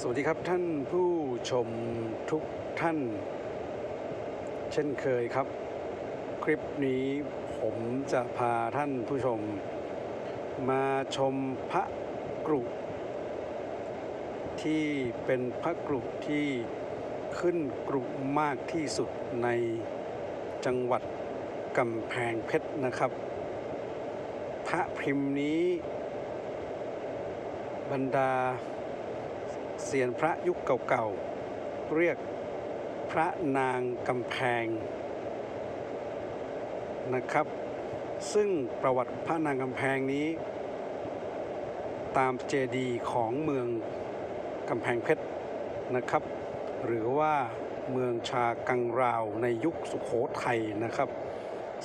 สวัสดีครับท่านผู้ชมทุกท่าน เช่นเคยครับ คลิปนี้ผมจะพาท่านผู้ชม มาชมพระกรุที่เป็นพระกรุที่ขึ้นกรุมากที่สุดในจังหวัดกำแพงเพชรนะครับ พระพิมพ์นี้ บรรดา เสียนพระยุคเก่าๆ เรียกพระนางกำแพงนะครับ ซึ่งประวัติพระนางกำแพงนี้ ตามเจดีย์ของเมืองกำแพงเพชรนะครับ หรือว่าเมืองชากังราวในยุคสุขโขทัยนะครับ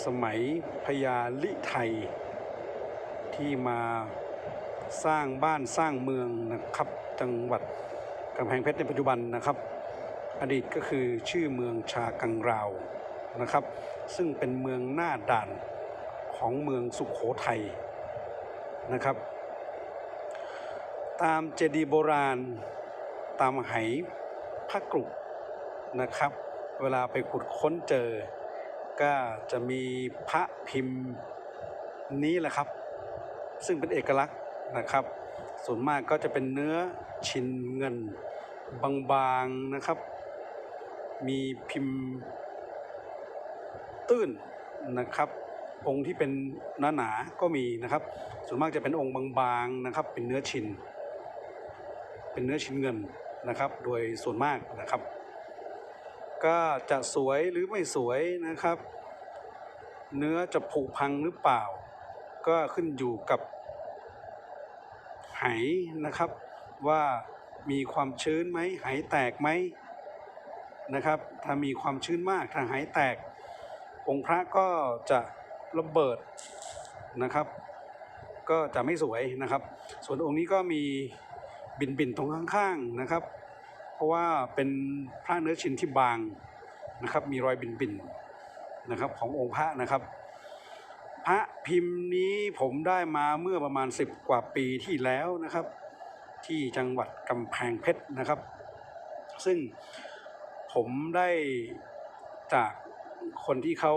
สมัยพญาลิไทย ที่มาสร้างบ้านสร้างเมืองนะครับจังหวัดำแพงเพชรในปัจจุบันนะครับ อดีตก็คือชื่อเมืองชากังราวนะครับ ซึ่งเป็นเมืองหน้าด่านของเมืองสุขโขทัยนะครับ ตามเจดีย์โบราณ ตามไหพระกรุนะครับ เวลาไปขุดค้นเจอ ก็จะมีพระพิมพ์นี้แหละครับ ซึ่งเป็นเอกลักษณ์นะครับ ส่วนมากก็จะเป็นเนื้อชิ้นเงินบางๆนะครับ มีพิมพ์ตื้นนะครับ องค์ที่เป็นหนาๆก็มีนะครับ ส่วนมากจะเป็นองค์บางๆนะครับ เป็นเนื้อชิ้นเป็นเนื้อชิ้นเงินนะครับ โดยส่วนมากนะครับ ก็จะสวยหรือไม่สวยนะครับ เนื้อจะผุพังหรือเปล่า ก็ขึ้นอยู่กับ ไหนะครับ ว่ามีความชื้นไหมไหแตกไหมนะครับ ถ้ามีความชื้นมากถ้าไหแตก องค์พระก็จะระเบิดนะครับ ก็จะไม่สวยนะครับ ส่วนองค์นี้ก็มีบินบินตรงข้างๆนะครับ เพราะว่าเป็นพระเนื้อชิ้นที่บางนะครับ มีรอยบินบินนะครับขององค์พระนะครับ พระพิมพ์นี้ผมได้มาเมื่อประมาณ10กว่าปีที่แล้วนะครับ ที่จังหวัดกำแพงเพชรนะครับ ซึ่งผมได้จากคนที่เขา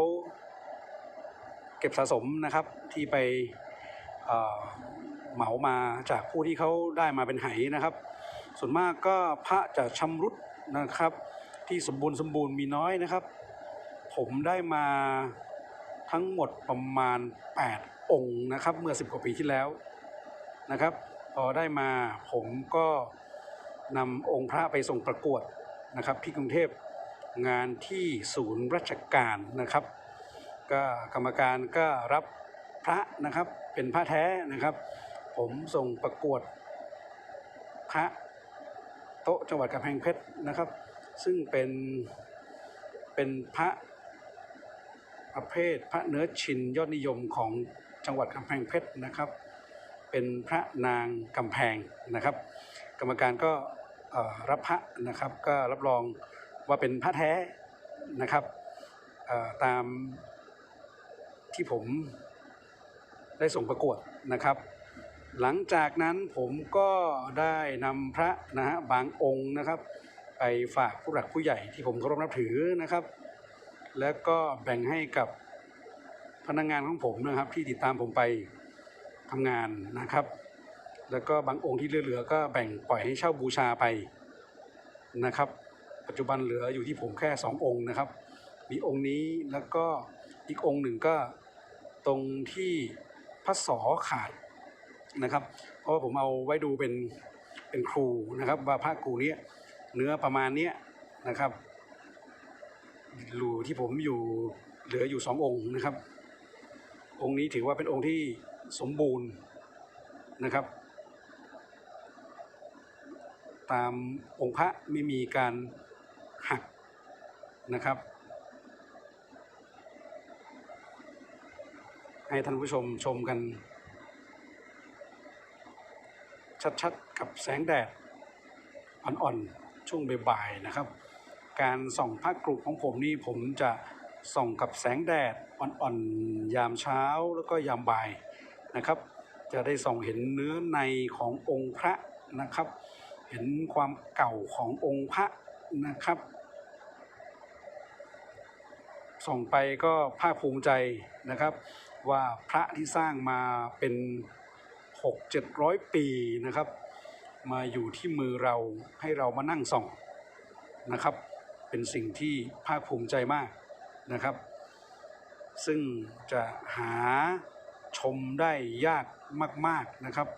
เก็บสะสมนะครับที่ไปเอ่อเหมามาจากผู้ที่เขาได้มาเป็นไหนะครับ ส่วนมากก็พระจะชำรุดนะครับ ที่สมบูรณ์สมบูรณ์มีน้อยนะครับ ผมได้มา ทั้งหมดประมาณ 8 องค์นะครับ เมื่อ 10 กว่าปีที่แล้วนะครับ พอได้มาผมก็นำองค์พระไปส่งประกวดนะครับที่กรุงเทพงานที่ศูนย์ราชการนะครับ ก็กรรมการก็รับพระนะครับเป็นพระแท้นะครับ ผมส่งประกวดพระโต๊ะจังหวัดกำแพงเพชรนะครับ ซึ่งเป็นเป็นพระ ประเภทพระเนื้อชินยอดนิยมของจังหวัดกำแพงเพชรนะครับ เป็นพระนางกำแพงนะครับ กรรมการก็รับพระนะครับ ก็รับรองว่าเป็นพระแท้นะครับตามที่ผมได้ส่งประกวดนะครับ หลังจากนั้นผมก็ได้นำพระนะฮะบางองค์นะครับ ไปฝากผู้หลักผู้ใหญ่ที่ผมเคารพนับถือนะครับ แล้วก็แบ่งให้กับพนักงานของผมนะครับ ที่ติดตามผมไปทำงานนะครับ แล้วก็บางองค์ที่เหลือๆก็แบ่งปล่อยให้เช่าบูชาไปนะครับ ปัจจุบันเหลืออยู่ที่ผมแค่สององค์นะครับ มีองค์นี้แล้วก็อีกองค์หนึ่งก็ตรงที่พระสอขาดนะครับ เพราะว่าผมเอาไว้ดูเป็นเป็นครูนะครับ ว่าพระครูเนี้ยเนื้อประมาณเนี้ยนะครับ รูที่ผมอยู่เหลืออยู่สององค์นะครับ องค์นี้ถือว่าเป็นองค์ที่สมบูรณ์นะครับ ตามองค์พระไม่มีการหักนะครับ ให้ท่านผู้ชมชมกัน ชัดๆ กับแสงแดดอ่อนๆ ช่วงบ่ายๆนะครับ การส่องพระกรุของผมนี่ผมจะส่องกับแสงแดดอ่อนๆยามเช้าแล้วก็ยามบ่ายนะครับ จะได้ส่องเห็นเนื้อในขององค์พระนะครับเเห็นความเก่าขององค์พระนะครับ ส่องไปก็ภาคภูมิใจนะครับ ว่าพระที่สร้างมาเป็นหกเจ็ดร้อยปีนะครับ มาอยู่ที่มือเราให้เรามานั่งส่องนะครับ เป็นสิ่งที่ภาคภูมิใจมากนะครับ ซึ่งจะหาชมได้ยากมาก ๆนะครับ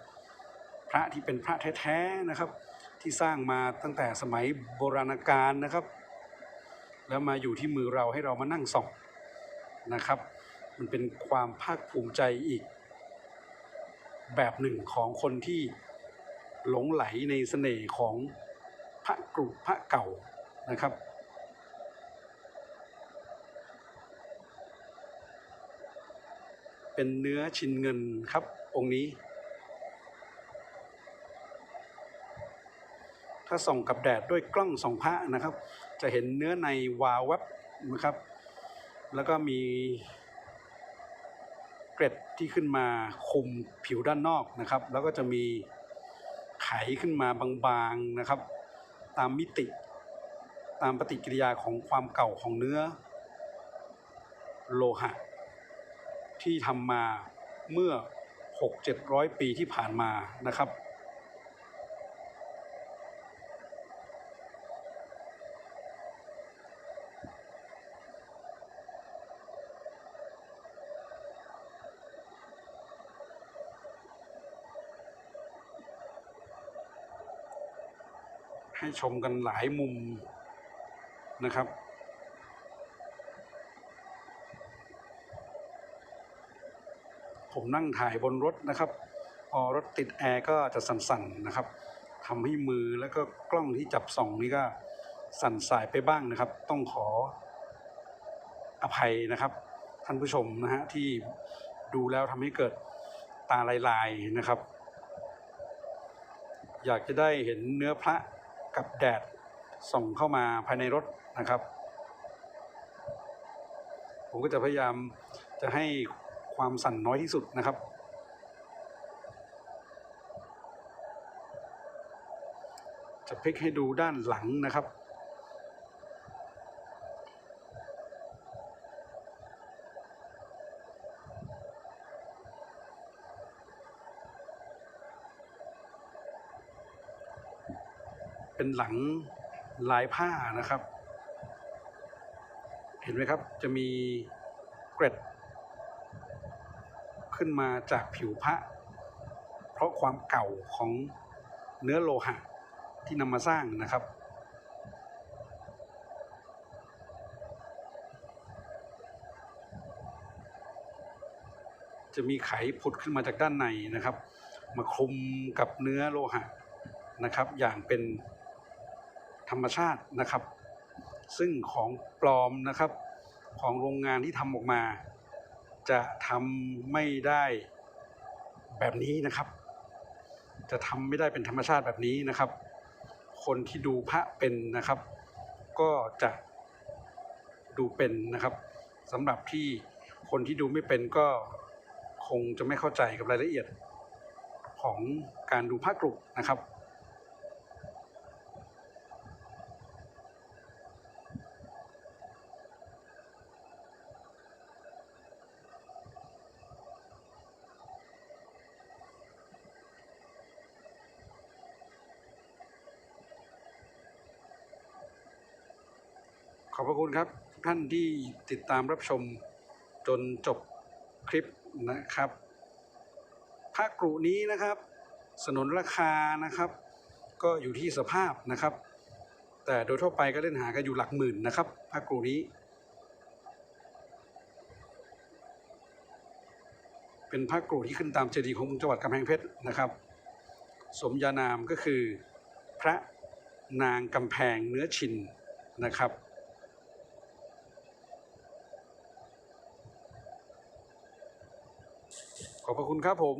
พระที่เป็นพระแท้ๆนะครับ ที่สร้างมาตั้งแต่สมัยโบราณกาลนะครับ แล้วมาอยู่ที่มือเราให้เรามานั่งส่องนะครับ มันเป็นความภาคภูมิใจอีก แบบหนึ่งของคนที่หลงไหลในเสน่ห์ของพระกรุพระเก่านะครับ เป็นเนื้อชินเงินครับ องค์นี้ ถ้าส่องกับแดดด้วยกล้องส่องพระนะครับ จะเห็นเนื้อในวาวแวบนะครับ แล้วก็มีเกร็ดที่ขึ้นมาคุมผิวด้านนอกนะครับ แล้วก็จะมีไขขึ้นมาบางๆนะครับ ตามมิติตามปฏิกิริยาของความเก่าของเนื้อโลหะ ที่ทำมาเมื่อ 6-700 ปีที่ผ่านมานะครับ ให้ชมกันหลายมุมนะครับ ผมนั่งถ่ายบนรถนะครับ พอรถติดแอร์ก็จะสั่นๆนะครับทำให้มือแล้วก็กล้องที่จับส่องนี่ก็สั่นสายไปบ้างนะครับ ต้องขออภัยนะครับ ท่านผู้ชมนะฮะที่ดูแล้วทำให้เกิดตาลายๆนะครับ อยากจะได้เห็นเนื้อพระกับแดดส่องเข้ามาภายในรถนะครับ ผมก็จะพยายามจะให้ ความสั่นน้อยที่สุดนะครับจะพลิกให้ดูด้านหลังนะครับ เป็นหลังลายผ้านะครับ เห็นไหมครับจะมีเกร็ด ขึ้นมาจากผิวพระ เพราะความเก่าของเนื้อโลหะที่นำมาสร้างนะครับ จะมีไขผุดขึ้นมาจากด้านในนะครับ มาคลุมกับเนื้อโลหะนะครับ อย่างเป็นธรรมชาตินะครับ ซึ่งของปลอมนะครับของโรงงานที่ทำออกมา จะทำไม่ได้แบบนี้นะครับ จะทำไม่ได้เป็นธรรมชาติแบบนี้นะครับ คนที่ดูพระเป็นนะครับ ก็จะดูเป็นนะครับสำหรับที่คนที่ดูไม่เป็นก็คงจะไม่เข้าใจกับรายละเอียดของการดูพระกรุนะครับ ขอบพระคุณครับท่านที่ติดตามรับชมจนจบคลิปนะครับพระกรุนี้นะครับ สนนราคานะครับ ก็อยู่ที่สภาพนะครับ แต่โดยทั่วไปก็เล่นหากันอยู่หลักหมื่นนะครับพระกรุนี้ เป็นพระกรุที่ขึ้นตามเจดีย์ของจังหวัดกำแพงเพชรนะครับ สมญานามก็คือพระนางกำแพงเนื้อชินนะครับ ขอบคุณครับผม